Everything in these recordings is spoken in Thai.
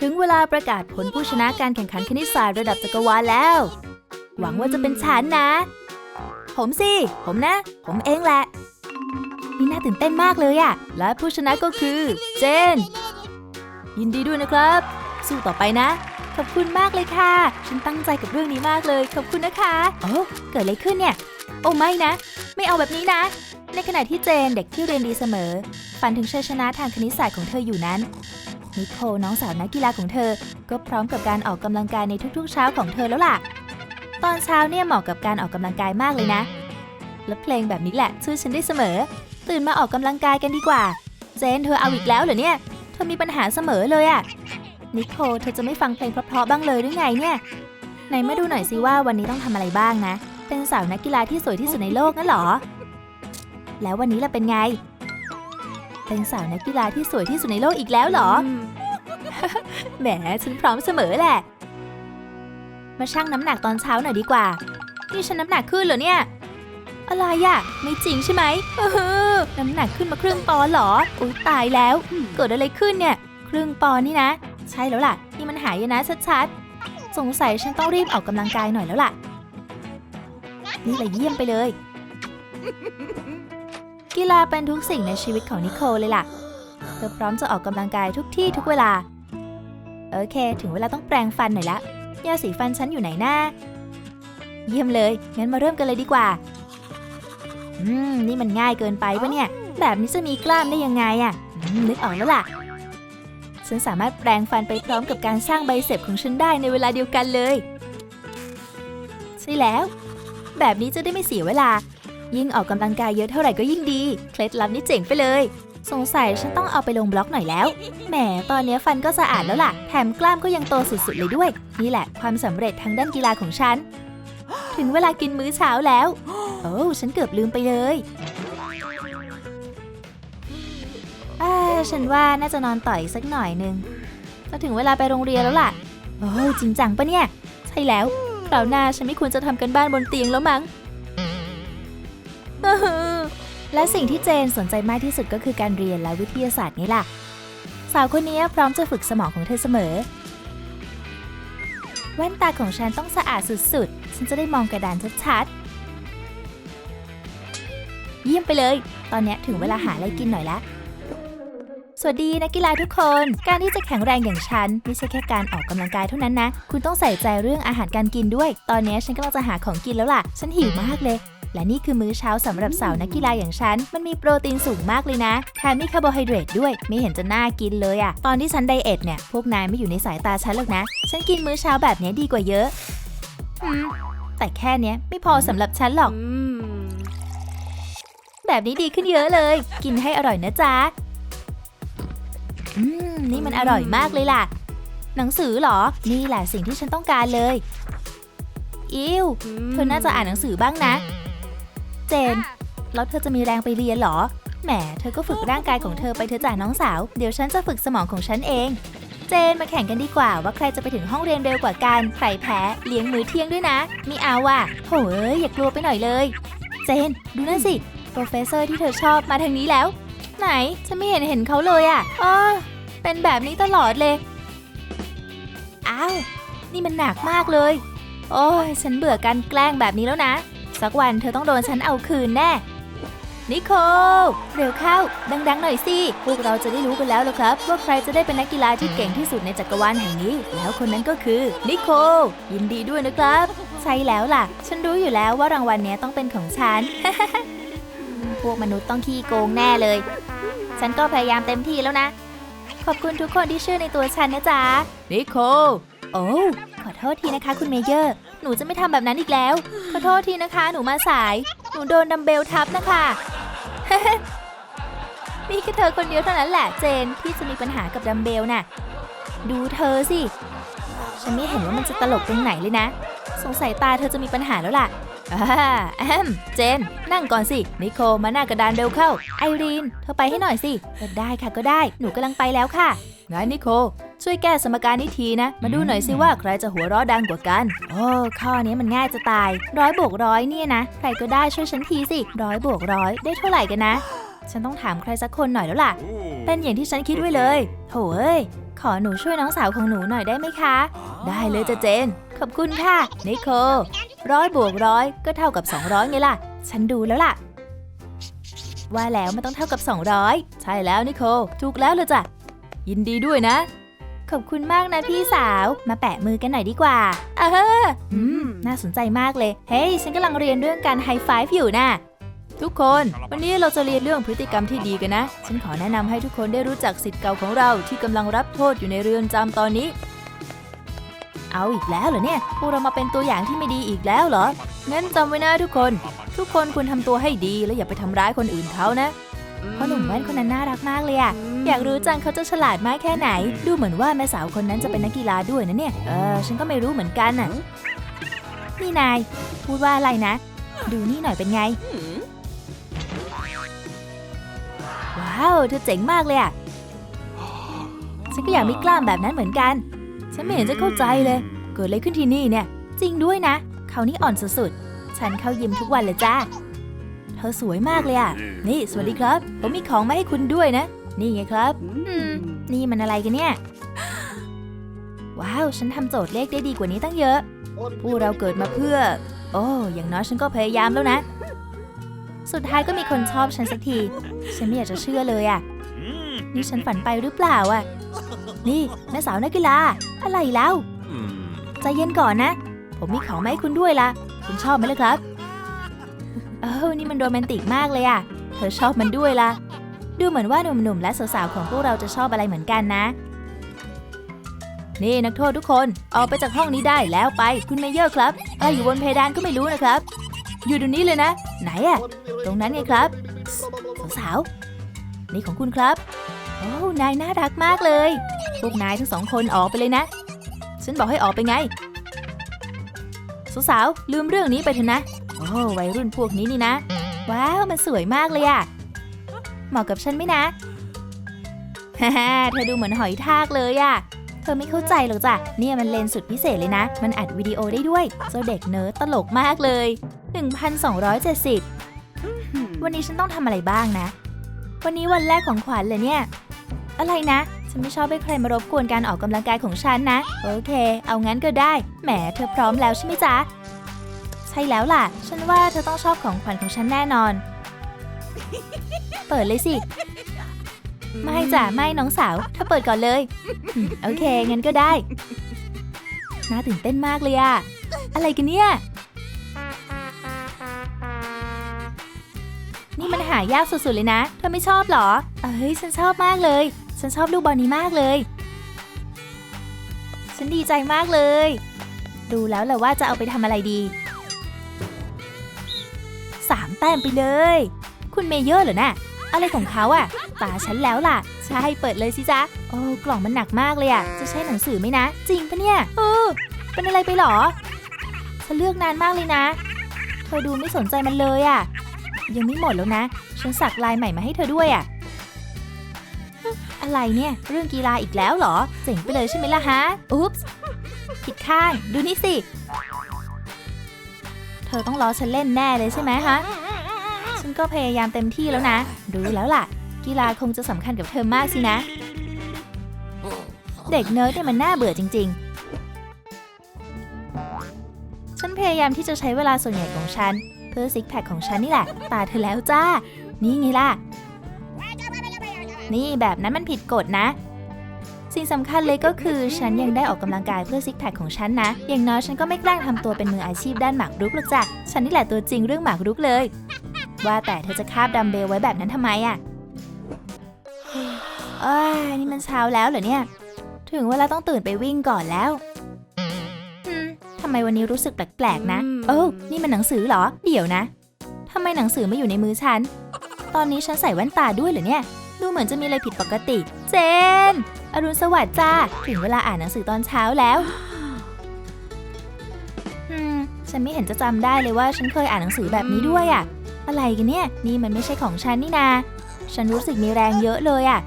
ถึงเวลาประกาศผลผู้ชนะการแข่งขันคณิตศาสตร์ระดับจักรวาลแล้ว หวังว่าจะเป็นฉันนะ ผมสิ ผมนะ ผมเองแหละ นี่น่าตื่นเต้นมากเลยอะและผู้ชนะก็คือ เจน ยินดีด้วยนะครับ สู้ต่อไปนะ ขอบคุณมากเลยค่ะ ฉันตั้งใจกับเรื่องนี้มากเลย ขอบคุณนะคะ โอ้เกิดอะไรขึ้นเนี่ย โอ้ไม่นะ ไม่เอาแบบนี้นะ ในขณะที่เจนเด็กที่เรียนดีเสมอ ฝันถึงชัยชนะทางคณิตศาสตร์ของเธออยู่นั้น นิโคลน้องสาวนักกีฬาของเธอ ก็พร้อมกับการออกกำลังกายในทุกๆ เช้าของเธอแล้วล่ะ ตอนเช้าเนี่ยเหมาะกับการออกกำลังกายมากเลยนะ และเพลงแบบนี้แหละช่วยฉันได้เสมอ ตื่นมาออกกำลังกายกันดีกว่า เจนเธอเอาอีกแล้วเหรอเนี่ย เธอมีปัญหาเสมอเลยอะนิโคลเธอจะไม่ฟังเพลงเพราะๆบ้างเลยหรือไงเนี่ยไหนมาดูหน่อยสิว่าวันนี้ต้องทำอะไรบ้างนะ เป็นสาวนักกีฬาที่สวยที่สุดในโลกนั่นหรอ แล้ววันนี้ล่ะเป็นไง เป็นสาวนักกีฬาที่สวยที่สุดในโลกอีกแล้วเหรอ แหม ฉันพร้อมเสมอแหละ มาชั่งน้ำหนักตอนเช้าหน่อยดีกว่า นี่ฉันน้ำหนักขึ้นเหรอเนี่ย อะไรอะไม่จริงใช่ไหมเออน้ำหนักขึ้นมาครึ่งปอนด์เหรอ อุ้ยตายแล้ว เกิดอะไรขึ้นเนี่ย ครึ่งปอนด์นี่นะ ใช่แล้วล่ะ นี่มันหายนะชัดๆ สงสัยฉันต้องรีบออกกำลังกายหน่อยแล้วล่ะ นี่แหละเยี่ยมไปเลย กีฬาเป็นทุกสิ่งในชีวิตของนิโคลเลยล่ะ เธอพร้อมจะออกกำลังกายทุกที่ทุกเวลา โอเค ถึงเวลาต้องแปรงฟันหน่อยละยาสีฟันฉันอยู่ไหนนะเยี่ยมเลย งั้นมาเริ่มกันเลยดีกว่า อืม นี่มันง่ายเกินไปปะเนี่ย แบบนี้จะมีกล้ามได้ยังไงอะ่ะนึกออกแล้วล่ะ ฉันสามารถแปรงฟันไปพร้อมกับการสร้างใบเสพของฉันได้ในเวลาเดียวกันเลย ใช่แล้ว แบบนี้จะได้ไม่เสียเวลา ยิ่งออกกำลังกายเยอะเท่าไหร่ก็ยิ่งดี เคล็ดลับนี้เจ๋งไปเลย สงสัยฉันต้องเอาไปลงบล็อกหน่อยแล้ว แหม ตอนนี้ฟันก็สะอาดแล้วล่ะ แถมกล้ามก็ยังโตสุดๆเลยด้วย นี่แหละความสำเร็จทางด้านกีฬาของฉัน ถึงเวลากินมื้อเช้าแล้ว โอ้ฉันเกือบลืมไปเลยอาฉันว่าน่าจะนอนต่ออีกสักหน่อยนึงจะถึงเวลาไปโรงเรียนแล้วล่ะ โอ้จริงจังปะเนี่ย ใช่แล้วคราวหน้าฉันไม่ควรจะทำกันบ้านบนเตียงแล้วมั้ง และสิ่งที่เจนสนใจมากที่สุดก็คือการเรียนและวิทยาศาสตร์นี่แหละ สาวคนนี้พร้อมจะฝึกสมองของเธอเสมอ แว่นตาของฉันต้องสะอาดสุดๆ ฉันจะได้มองกระดานชัดๆ เยี่ยมไปเลย ตอนนี้ถึงเวลาหาอะไรกินหน่อยละสวัสดีนักกีฬาทุกคน การที่จะแข็งแรงอย่างฉัน ไม่ใช่แค่การออกกำลังกายเท่านั้นนะ คุณต้องใส่ใจเรื่องอาหารการกินด้วย ตอนนี้ฉันกำลังจะหาของกินแล้วล่ะ ฉันหิวมากเลย และนี่คือมื้อเช้าสำหรับสาวนักกีฬาอย่างฉัน มันมีโปรตีนสูงมากเลยนะแถมมีคาร์โบไฮเดรตด้วย ไม่เห็นจะน่ากินเลยอะตอนที่ฉันไดเอทเนี่ย พวกนายไม่อยู่ในสายตาฉันหรอกนะ ฉันกินมื้อเช้าแบบเนี้ยดีกว่าเยอะอืมแต่แค่เนี้ยไม่พอสำหรับฉันหรอก แบบนี้ดีขึ้นเยอะเลย กินให้อร่อยนะจ๊ะ อืม นี่มันอร่อยมากเลยล่ะ หนังสือเหรอ นี่แหละสิ่งที่ฉันต้องการเลย อิวเธอน่าจะอ่านหนังสือบ้างนะ เจน แล้วเธอจะมีแรงไปเรียนเหรอ แหม เธอก็ฝึกร่างกายของเธอไปเธอะจ่าน้องสาว เดี๋ยวฉันจะฝึกสมองของฉันเอง เจนมาแข่งกันดีกว่าว่าใครจะไปถึงห้องเรียนเร็วกว่ากัน ใครแพ้เลี้ยงมื้อเที่ยงด้วยนะไมีเอาว่ะโถเอ้ยอย่ากลัวไปหน่อยเลย เจน ดูนั่นสิ โปรเฟสเซอร์ที่เธอชอบมาทางนี้แล้ว ไหนฉันไม่เห็นเห็นเขาเลยอะ่ะอ๋อเป็นแบบนี้ตลอดเลย อ้าว นี่มันหนักมากเลย โอ้ย ฉันเบื่อการแกล้งแบบนี้แล้วนะ สักวันเธอต้องโดนฉันเอาคืนแน่ นิโคลเร็วเข้า ดังๆหน่อยสิ พวกเราจะได้รู้กันแล้วล่ะครับ ว่าใครจะได้เป็นนักกีฬาที่เก่งที่สุดในจักรวาลแห่งนี้ แล้วคนนั้นก็คือนิโคลยินดีด้วยนะครับ ใช่แล้วล่ะ ฉันรู้อยู่แล้วว่ารางวัลนี้ต้องเป็นของฉัน พวกมนุษย์ต้องขี้โกงแน่เลย ฉันก็พยายามเต็มที่แล้วนะ ขอบคุณทุกคนที่เชื่อในตัวฉันนะจ๊ะนิโคลโอ้ขอโทษทีนะคะคุณเมเยอร์ หนูจะไม่ทำแบบนั้นอีกแล้ว ขอโทษทีนะคะ หนูมาสาย หนูโดนดัมเบลทับนะคะมีแค่เธอคนเดียวเท่านั้นแหละเจนที่จะมีปัญหากับดัมเบลน่ะ ดูเธอสิ ฉันไม่เห็นว่ามันจะตลกตรงไหนเลยนะ สงสัยตาเธอจะมีปัญหาแล้วล่ะอ่าแอมเจน นั่งก่อนสิ นิโคมาหน้ากระดานเร็วเข้า ไอรีน เธอไปให้หน่อยสิ ก็ได้ค่ะก็ได้ หนูกำลังไปแล้วค่ะ งั้นนิโค ช่วยแก้สมการนี้ทีนะ มาดูหน่อยสิว่าใครจะหัวเราะดังกว่ากัน โอ้ข้อนี้มันง่ายจะตาย ร้อยบวกร้อยเนี่ยนะ ใครก็ได้ช่วยฉันทีสิร้อยบวกร้อยได้เท่าไหร่กันนะ ฉันต้องถามใครสักคนหน่อยแล้วล่ะ เป็นอย่างที่ฉันคิดไว้เลยโถเอ้ย ขอหนูช่วยน้องสาวของหนูหน่อยได้ไหมคะ ได้เลยจ้ะเจน ขอบคุณค่ะ นิโคร้อยบวกร้อยก็เท่ากับ 200ไงล่ะ ฉันดูแล้วล่ะว่าแล้วมันต้องเท่ากับ 200 ใช่แล้วนิโคถูกแล้วเลยจ้ะ ยินดีด้วยนะ ขอบคุณมากนะพี่สาว มาแปะมือกันหน่อยดีกว่าเอออืม น่าสนใจมากเลย เฮ้ย ฉันกำลังเรียนเรื่องการไฮไฟฟ์อยู่นะทุกคน วันนี้เราจะเรียนเรื่องพฤติกรรมที่ดีกันนะ ฉันขอแนะนำให้ทุกคนได้รู้จักสิทธิ์เก่าของเราที่กำลังรับโทษอยู่ในเรือนจำตอนนี้ เอาอีกแล้วเหรอเนี่ย พวกเรามาเป็นตัวอย่างที่ไม่ดีอีกแล้วเหรอ งั้นจำไว้นะทุกคน ทุกคนควรทำตัวให้ดีและอย่าไปทำร้ายคนอื่นเขานะเพราะหนุ่มแว่นคนนั้นน่ารักมากเลยอะ อยากรู้จังเขาจะฉลาดมากแค่ไหน ดูเหมือนว่าแม่สาวคนนั้นจะเป็นนักกีฬาด้วยนะเนี่ย เออ ฉันก็ไม่รู้เหมือนกันน่ะ นี่นาย พูดว่าอะไรนะ ดูนี่หน่อยเป็นไง ว้าว เธอเจ๋งมากเลยอะฉันก็อยากมีกล้ามแบบนั้นเหมือนกัน ฉันไม่เห็นจะเข้าใจเลย เกิดอะไรขึ้นที่นี่เนี่ย จริงด้วยนะ เขานี่อ่อนสุดๆ ฉันเข้ายิมทุกวันเลยจ้า เธอสวยมากเลยอะนี่ สวัสดีครับ ผมมีของมาให้คุณด้วยนะ นี่ไงครับอืมนี่มันอะไรกันเนี่ย ว้าว ฉันทำโจทย์เลขได้ดีกว่านี้ตั้งเยอะพวกเราเกิดมาเพื่อ โอ้ อย่างน้อยฉันก็พยายามแล้วนะ สุดท้ายก็มีคนชอบฉันสักที ฉันไม่อยากจะเชื่อเลยอะนี่ฉันฝันไปหรือเปล่าอะนี่แม่สาวนักกีฬา อะไรแล้วใจเย็นก่อนนะ ผมมีของมาให้คุณด้วยล่ะ คุณชอบไหมล่ะครับ เออนี่มันโรแมนติกมากเลยอะเธอชอบมันด้วยล่ะ ดูเหมือนว่าหนุ่มๆ และสาวๆ ของพวกเราจะชอบอะไรเหมือนกันนะ นี่นักโทษทุกคนออกไปจากห้องนี้ได้แล้วไป คุณเมเยอร์ครับเอออยู่บนเพดานก็ไม่รู้นะครับ อยู่ตรงนี้เลยนะ ไหนอะตรงนั้นไงครับ สาวๆ นี่ของคุณครับ โอ้นายน่ารักมากเลย พวกนายทั้งสองคนออกไปเลยนะ ฉันบอกให้ออกไปไง สาวๆ ลืมเรื่องนี้ไปเถอะนะ โอ้วัยรุ่นพวกนี้นี่นะ ว้าว มันสวยมากเลยอะ เหมาะกับฉันไหมนะฮ่าฮ่าเธอดูเหมือนหอยทากเลยอะเธอไม่เข้าใจหรอกจ้ะเนี่ยมันเลนส์สุดพิเศษเลยนะ มันอัดวิดีโอได้ด้วย เจ้าเด็กเนิร์ดตลกมากเลย 1,270 วันนี้ฉันต้องทำอะไรบ้างนะ วันนี้วันแรกของขวัญเลยเนี่ย อะไรนะ ฉันไม่ชอบให้ใครมารบกวนการออกกำลังกายของฉันนะ โอเค เอางั้นก็ได้ แหม เธอพร้อมแล้วใช่ไหมจ๊ะ ใช่แล้วล่ะ ฉันว่าเธอต้องชอบของขวัญของฉันแน่นอน เปิดเลยสิ ไม่จ้ะไม่น้องสาว เธอเปิดก่อนเลยอืมโอเค งั้นก็ได้ น่าตื่นเต้นมากเลยอะอะไรกันเนี่ย นี่มันหายากสุดๆเลยนะ เธอไม่ชอบเหรอเอ้ย ฉันชอบมากเลย ฉันชอบลูกบอลนี้มากเลย ฉันดีใจมากเลย ดูแล้วแหละว่าจะเอาไปทำอะไรดีสามแต้มไปเลย คุณเมเยอร์เหรอน่ะ อะไรของเขาอะตาฉันแล้วล่ะ ใช่เปิดเลยสิจ๊ะ โอ้กล่องมันหนักมากเลยอะจะใช้หนังสือไหมนะ จริงปะเนี่ย เออ เป็นอะไรไปหรอฉันเลือกนานมากเลยนะ เธอดูไม่สนใจมันเลยอะยังไม่หมดแล้วนะ ฉันสักลายใหม่มาให้เธอด้วยอะอะไรเนี่ย เรื่องกีฬาอีกแล้วเหรอ เจ๋งไปเลยใช่ไหมล่ะฮะ อุ๊ปส์ผิดข้าง ดูนี่สิ เธอต้องล้อฉันเล่นแน่เลยใช่ไหมฮะ ก็พยายามเต็มที่แล้วนะ รู้แล้วล่ะ กีฬาคงจะสำคัญกับเธอมากสินะ เด็กเนิร์ดเนี่ยมันน่าเบื่อจริง ๆ ฉันพยายามที่จะใช้เวลาส่วนใหญ่ของฉัน เพื่อซิกแพคของฉันนี่แหละ ตาเธอแล้วจ้า นี่ไงล่ะ นี่แบบนั้นมันผิดกฎนะ สิ่งสำคัญเลยก็คือฉันยังได้ออกกำลังกายเพื่อซิกแพคของฉันนะ อย่างน้อยฉันก็ไม่แกล้งทำตัวเป็นมืออาชีพด้านหมากรุกหรอกจ้ะ ฉันนี่แหละตัวจริงเรื่องหมากรุกเลย ว่าแต่เธอจะคาบดัมเบลไว้แบบนั้นทำไมอะเอ้ยนี่มันเช้าแล้วเหรอเนี่ย ถึงเวลาต้องตื่นไปวิ่งก่อนแล้วอืมทำไมวันนี้รู้สึกแปลกๆนะเออนี่มันหนังสือเหรอ เดี๋ยวนะทำไมหนังสือไม่อยู่ในมือฉัน ตอนนี้ฉันใส่แว่นตาด้วยเหรอเนี่ย ดูเหมือนจะมีอะไรผิดปกติ เจน อรุณสวัสดิ์จ้า ถึงเวลาอ่านหนังสือตอนเช้าแล้วอืมฉันไม่เห็นจะจำได้เลยว่าฉันเคยอ่านหนังสือแบบนี้ด้วยอะ อะไรกันเนี่ย นี่มันไม่ใช่ของฉันนี่นา ฉันรู้สึกมีแรงเยอะเลยอะ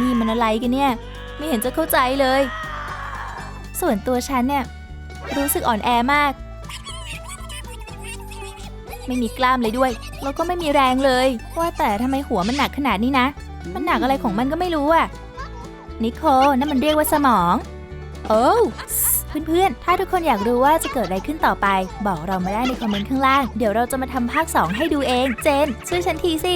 นี่มันอะไรกันเนี่ย ไม่เห็นจะเข้าใจเลย ส่วนตัวฉันเนี่ย รู้สึกอ่อนแอมาก ไม่มีกล้ามเลยด้วย แล้วก็ไม่มีแรงเลย ว่าแต่ทำไมหัวมันหนักขนาดนี้นะ มันหนักอะไรของมันก็ไม่รู้อะนิโคนั่นมันเรียกว่าสมอง โอ้ เพื่อนๆ ถ้าทุกคนอยากรู้ว่าจะเกิดอะไรขึ้นต่อไป บอกเรามาได้ในคอมเมนต์ข้างล่าง เดี๋ยวเราจะมาทำภาค 2 ให้ดูเอง เจน ช่วยฉันทีสิ